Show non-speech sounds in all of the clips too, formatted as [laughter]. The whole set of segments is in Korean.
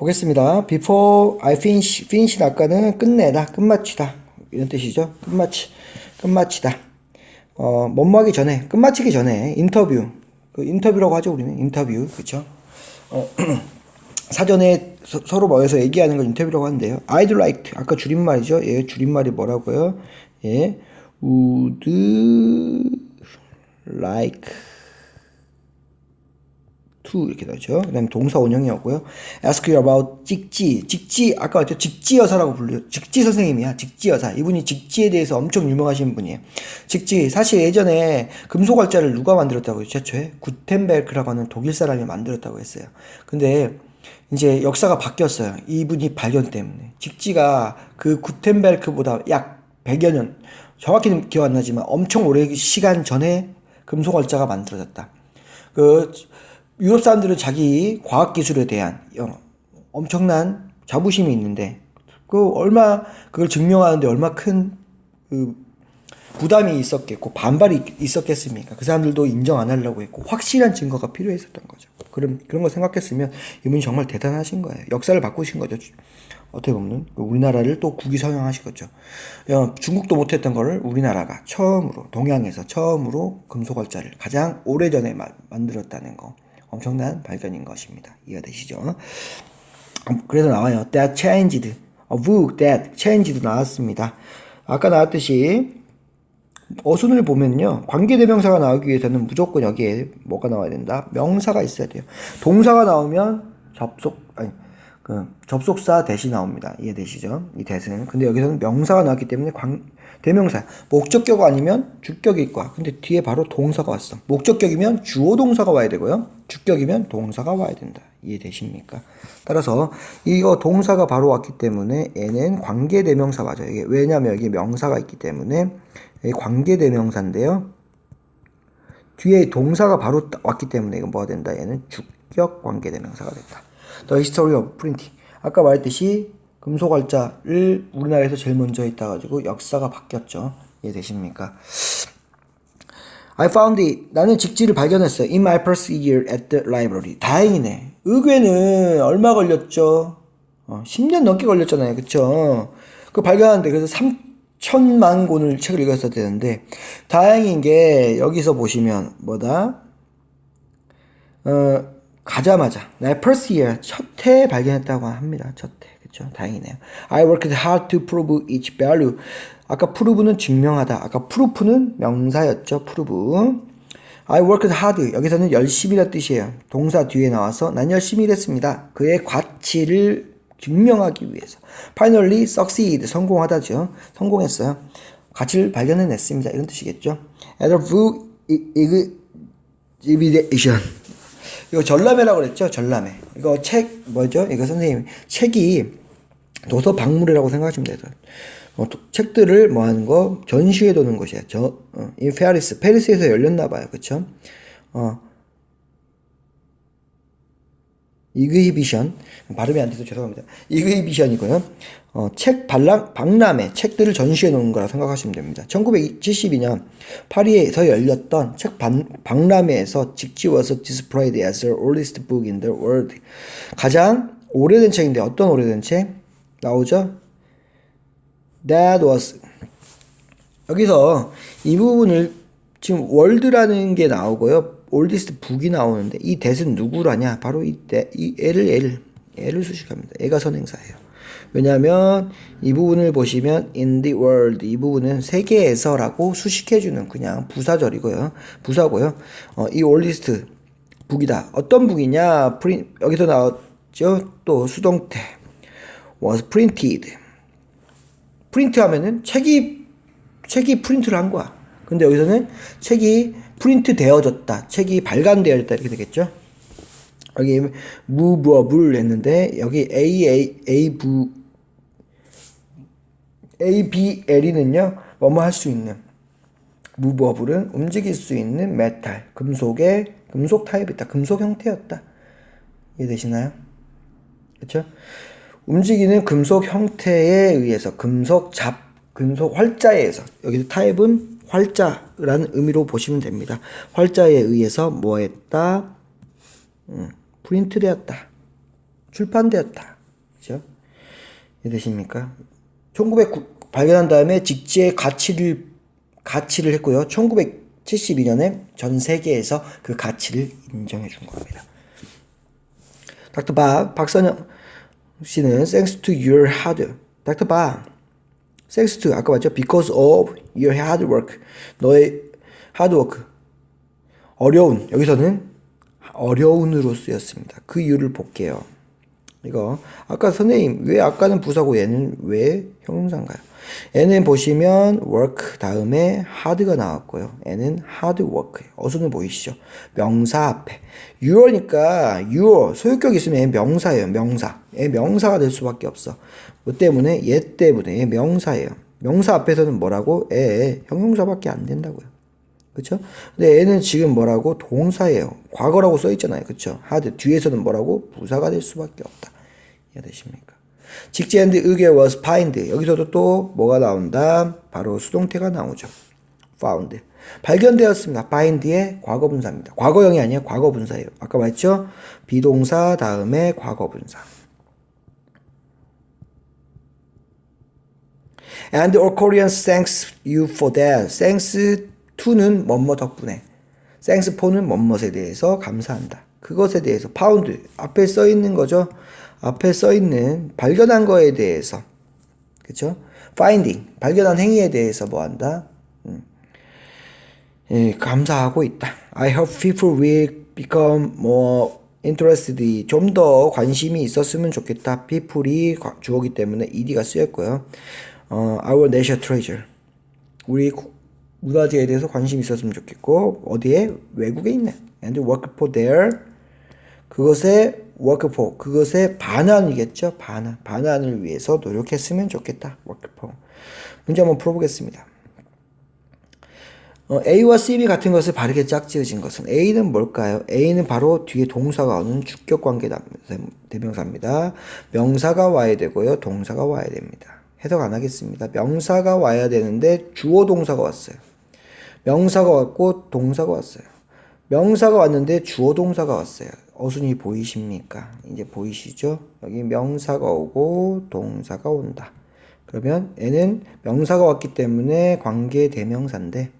보겠습니다. Before I finish, finish 아까는 끝내다, 끝마치다 이런 뜻이죠. 끝마치, 끝마치다. 어, 뭐뭐하기 전에, 끝마치기 전에 인터뷰, 그 인터뷰라고 하죠 우리는 인터뷰, 그렇죠? 어, [clears throat] 사전에 서, 로 모여서 얘기하는 걸 인터뷰라고 하는데요. I'd like 아까 줄임말이죠. 예, 줄임말이 뭐라고요? 예, would like to 이렇게 나오죠. 그 다음에 동사 원형이었고요. ask you about 직지. 직지, 아까 왔죠? 직지 여사라고 불려요. 직지 선생님이야. 직지 여사. 이분이 직지에 대해서 엄청 유명하신 분이에요. 직지. 사실 예전에 금속활자를 누가 만들었다고요? 최초에? 구텐베르크라고 하는 독일 사람이 만들었다고 했어요. 근데 이제 역사가 바뀌었어요. 이분이 발견 때문에. 직지가 그 구텐베르크보다 약 100여 년, 정확히는 기억 안 나지만 엄청 오래 시간 전에 금속활자가 만들어졌다. 그 유럽 사람들은 자기 과학 기술에 대한 엄청난 자부심이 있는데 그 얼마 그걸 증명하는데 얼마 큰 그 부담이 있었겠고 반발이 있었겠습니까? 그 사람들도 인정 안 하려고 했고 확실한 증거가 필요했었던 거죠. 그런 그런 거 생각했으면 이분이 정말 대단하신 거예요. 역사를 바꾸신 거죠. 어떻게 보면 우리나라를 또 국위 서양하신 거죠. 중국도 못했던 거를 우리나라가 처음으로 동양에서 처음으로 금속활자를 가장 오래전에 만들었다는 거. 엄청난 발견인 것입니다. 이해가 되시죠? 그래서 나와요. That changed. A book that changed 나왔습니다. 아까 나왔듯이 어순을 보면요. 관계대명사가 나오기 위해서는 무조건 여기에 뭐가 나와야 된다? 명사가 있어야 돼요. 동사가 나오면 접속, 아니, 그 접속사 대시 나옵니다. 이해되시죠? 이 대신. 근데 여기서는 명사가 나왔기 때문에 관, 대명사. 목적격 아니면 주격일 거야. 근데 뒤에 바로 동사가 왔어. 목적격이면 주어 동사가 와야 되고요. 주격이면 동사가 와야 된다. 이해되십니까? 따라서 이거 동사가 바로 왔기 때문에 얘는 관계대명사 맞아요. 이게 왜냐면 여기 명사가 있기 때문에 관계대명사인데요. 뒤에 동사가 바로 왔기 때문에 이거 뭐가 된다? 얘는 주격 관계대명사가 됐다. The history of printing. 아까 말했듯이 금속활자를 우리나라에서 제일 먼저 했다 가지고 역사가 바뀌었죠. 이해되십니까? I found it. 나는 직지를 발견했어. In my first year at the library. 다행이네. 의궤는 얼마 걸렸죠? 어, 10년 넘게 걸렸잖아요. 그쵸? 그 발견하는데 그래서 3천만 권을 책을 읽었어야 되는데 다행인 게 여기서 보시면 뭐다? 어, 가자마자 나의 first year 첫해 발견했다고 합니다. 첫 해. 그렇죠? 다행이네요. I worked hard to prove each value. 아까 prove는 증명하다. 아까 proof는 명사였죠. prove. I worked hard. 여기서는 열심히라 뜻이에요. 동사 뒤에 나와서 난 열심히 일했습니다. 그의 가치를 증명하기 위해서. Finally succeed. 성공하다죠. 성공했어요. 가치를 발견해냈습니다. 이런 뜻이겠죠. At a full exhibition. 이거 전람회라고 그랬죠? 전람회. 이거 책 뭐죠? 이거 선생님 책이 도서 박물회라고 생각하시면 돼요. 어, 책들을 뭐 하는 거 전시해 두는 곳이에요. 저 어, 이 페리스 페리스에서 열렸나 봐요. 그렇죠? 어. 이그히비션 발음이 안 돼서 죄송합니다. 이그히비션이고요. 어, 책 발람, 박람회 책들을 전시해 놓은 거라 생각하시면 됩니다. 1972년 파리에서 열렸던 책 반, 박람회에서 직지 was displayed as the oldest book in the world. 가장 오래된 책인데 어떤 오래된 책? 나오죠? That was 여기서 이 부분을 지금 월드라는 게 나오고요. 올디스트 북이 나오는데 이 대은 누구라냐? 바로 이, 대, 이 애를 애를 애를 수식합니다. 애가 선행사예요. 왜냐하면 이 부분을 보시면 in the world 이 부분은 세계에서라고 수식해주는 그냥 부사절이고요. 부사고요. 어, 이 올리스트 북이다. 어떤 북이냐? 프린 여기서 나왔죠. 또 수동태 was printed. 프린트 하면은 책이 책이 프린트를 한 거야. 근데 여기서는 책이 프린트 되어졌다. 책이 발간되어졌다 이렇게 되겠죠. 여기 무브업을 했는데 여기 A A A 부 A B L이는요. 뭐뭐 할 수 있는 무브업은 움직일 수 있는 메탈 금속의 금속 타입이다. 금속 형태였다. 이해되시나요? 그렇죠? 움직이는 금속 형태에 의해서 금속 잡 금속 활자에서 여기서 타입은 활자라는 의미로 보시면 됩니다. 활자에 의해서 뭐 했다? 음, 프린트되었다. 출판되었다. 그죠? 이해되십니까? 1900 발견한 다음에 직지의 가치를 가치를 했고요. 1972년에 전 세계에서 그 가치를 인정해 준 겁니다. 닥터 박 박선영 씨는 thanks to your hard 닥터 박 to 아까 봤죠? because of your hard work 너의 hard work 어려운 여기서는 어려운으로 쓰였습니다. 그 이유를 볼게요. 이거 아까 선생님 왜 아까는 부사고 얘는 왜 형용사인가요? 얘는 보시면 work 다음에 hard가 나왔고요. 얘는 hard work. 어순을 보이시죠? 명사 앞에 your니까 your 소유격 있으면 얘 명사예요. 명사. 얘 명사가 될 수밖에 없어. 뭐 때문에 얘 때문에 얘 명사예요. 명사 앞에서는 뭐라고? 애 형용사밖에 안 된다고요. 그쵸? 근데 얘는 지금 뭐라고? 동사예요. 과거라고 써있잖아요. 그쵸? 하드. 뒤에서는 뭐라고? 부사가 될 수밖에 없다. 이해되십니까? and 의계 was find. 여기서도 또 뭐가 나온다? 바로 수동태가 나오죠. found. 발견되었습니다. find의 과거분사입니다. 과거형이 아니라 과거분사예요. 아까 말했죠? 비동사 다음에 과거분사. And all Koreans thanks you for that. thanks to는 뭐뭐 덕분에. for는 뭐뭐에 대해서 감사한다. 그것에 대해서 found 앞에 써 있는 거죠. 앞에 써 있는 발견한 거에 대해서. 그쵸? finding 발견한 행위에 대해서 뭐 한다? 음. 예, 감사하고 있다. I hope people will become more interested. 좀 더 관심이 있었으면 좋겠다. people이 주어기 때문에 ed가 쓰였고요. 어, our national treasure. 우리 문화재에 대해서 관심이 있었으면 좋겠고 어디에 외국에 있네. and work for their 그것에 work for 그것의 반환이겠죠. 반환 반환을 위해서 노력했으면 좋겠다. work for 문제 한번 풀어보겠습니다. 어, A와 CB 같은 것을 바르게 짝지어진 것은 A는 뭘까요? A는 바로 뒤에 동사가 오는 주격 관계 대명사입니다. 명사가 와야 되고요. 동사가 와야 됩니다. 해석 안 하겠습니다. 명사가 와야 되는데 주어 동사가 왔어요. 명사가 왔고 동사가 왔어요. 명사가 왔는데 주어 동사가 왔어요. 어순이 보이십니까? 이제 보이시죠? 여기 명사가 오고 동사가 온다. 그러면 얘는 명사가 왔기 때문에 관계 대명사인데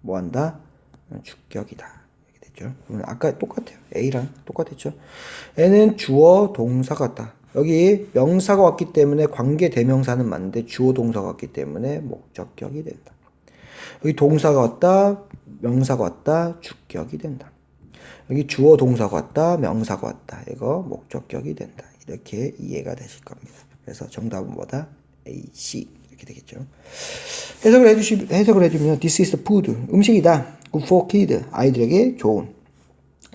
뭐 한다? 주격이다. 이렇게 됐죠. 아까 똑같아요. A랑 똑같았죠. 얘는 주어 동사 같다. 여기 명사가 왔기 때문에 관계 대명사는 맞는데 주어 동사가 왔기 때문에 목적격이 된다. 여기 동사가 왔다, 명사가 왔다, 주격이 된다. 여기 주어 동사가 왔다, 명사가 왔다. 이거 목적격이 된다. 이렇게 이해가 되실 겁니다. 그래서 정답은 뭐다? A, C 이렇게 되겠죠. 해석을 해주시 해석을 해주면 this is food 음식이다. good for kid 아이들에게 좋은.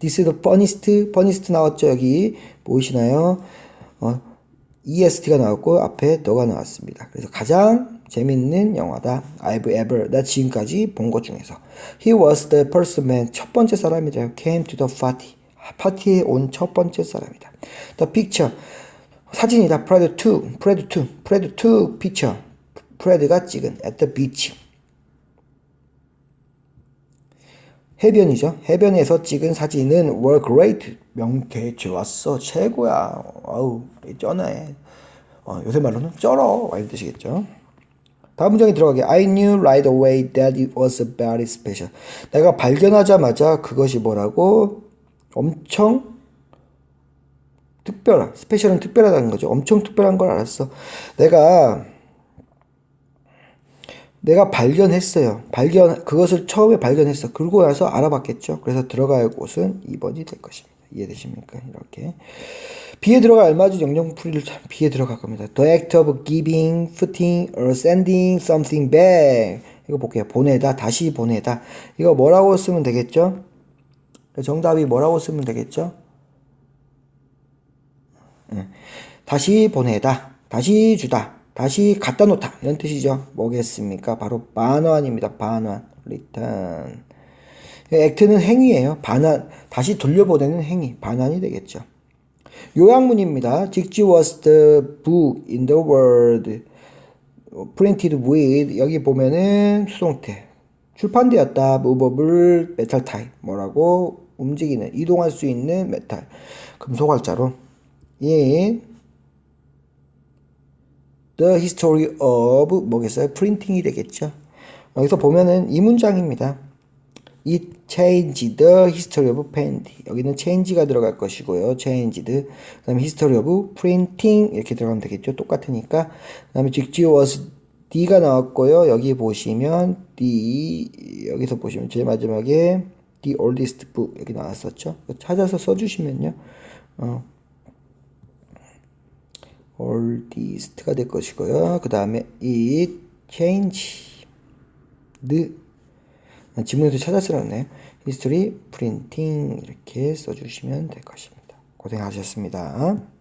this is the funniest funniest 나왔죠 여기 보이시나요? 어, EST가 나왔고 앞에 너가 나왔습니다. 그래서 가장 재밌는 영화다. I've ever 나 지금까지 본 것 중에서 He was the first man 첫 번째 사람이다. Came to the party 파티에 온 첫 번째 사람이다. The picture 사진이다. Fred 2, Fred 2, Fred 2 picture. 프레드가 찍은 at the beach. 해변이죠. 해변에서 찍은 사진은 were great. 명쾌 좋았어. 최고야. 아우, 쩌네. 어, 요새 말로는 쩔어. 이런 뜻이겠죠. 다음 문장에 들어가게 I knew right away that it was very special. 내가 발견하자마자 그것이 뭐라고 엄청 특별한 스페셜은 특별하다는 거죠. 엄청 특별한 걸 알았어. 내가 내가 발견했어요. 발견 그것을 처음에 발견했어. 그러고 나서 알아봤겠죠. 그래서 들어갈 곳은 2번이 될 것입니다. 이해되십니까? 이렇게 B에 들어갈 알맞은 영영풀이를 참 B에 들어갈 겁니다. The act of giving, putting, or sending something back. 이거 볼게요. 보내다, 다시 보내다. 이거 뭐라고 쓰면 되겠죠? 정답이 뭐라고 쓰면 되겠죠? 다시 보내다, 다시 주다, 다시 갖다 놓다 이런 뜻이죠. 뭐겠습니까? 바로 반환입니다. 반환, return. 액트는 행위예요. 반환, 다시 돌려보내는 행위, 반환이 되겠죠. 요약문입니다. 직지 was the book in the world printed with 여기 보면은 수동태 출판되었다 movable metal type 뭐라고 움직이는 이동할 수 있는 메탈 금속 활자로 in the history of 뭐겠어요? printing이 되겠죠. 여기서 보면은 이 문장입니다. It changed the history of printing. 여기는 change가 들어갈 것이고요. changed. 그 다음에 history of printing 이렇게 들어가면 되겠죠. 똑같으니까. 그 다음에 직지어 was D가 나왔고요. 여기 보시면 D 여기서 보시면 제일 마지막에 The oldest book 여기 나왔었죠. 찾아서 써주시면요. 어, oldest가 될 것이고요. 그 다음에 it changed 지문에서 찾아쓰라네요. history printing 이렇게 써주시면 될 것입니다. 고생하셨습니다.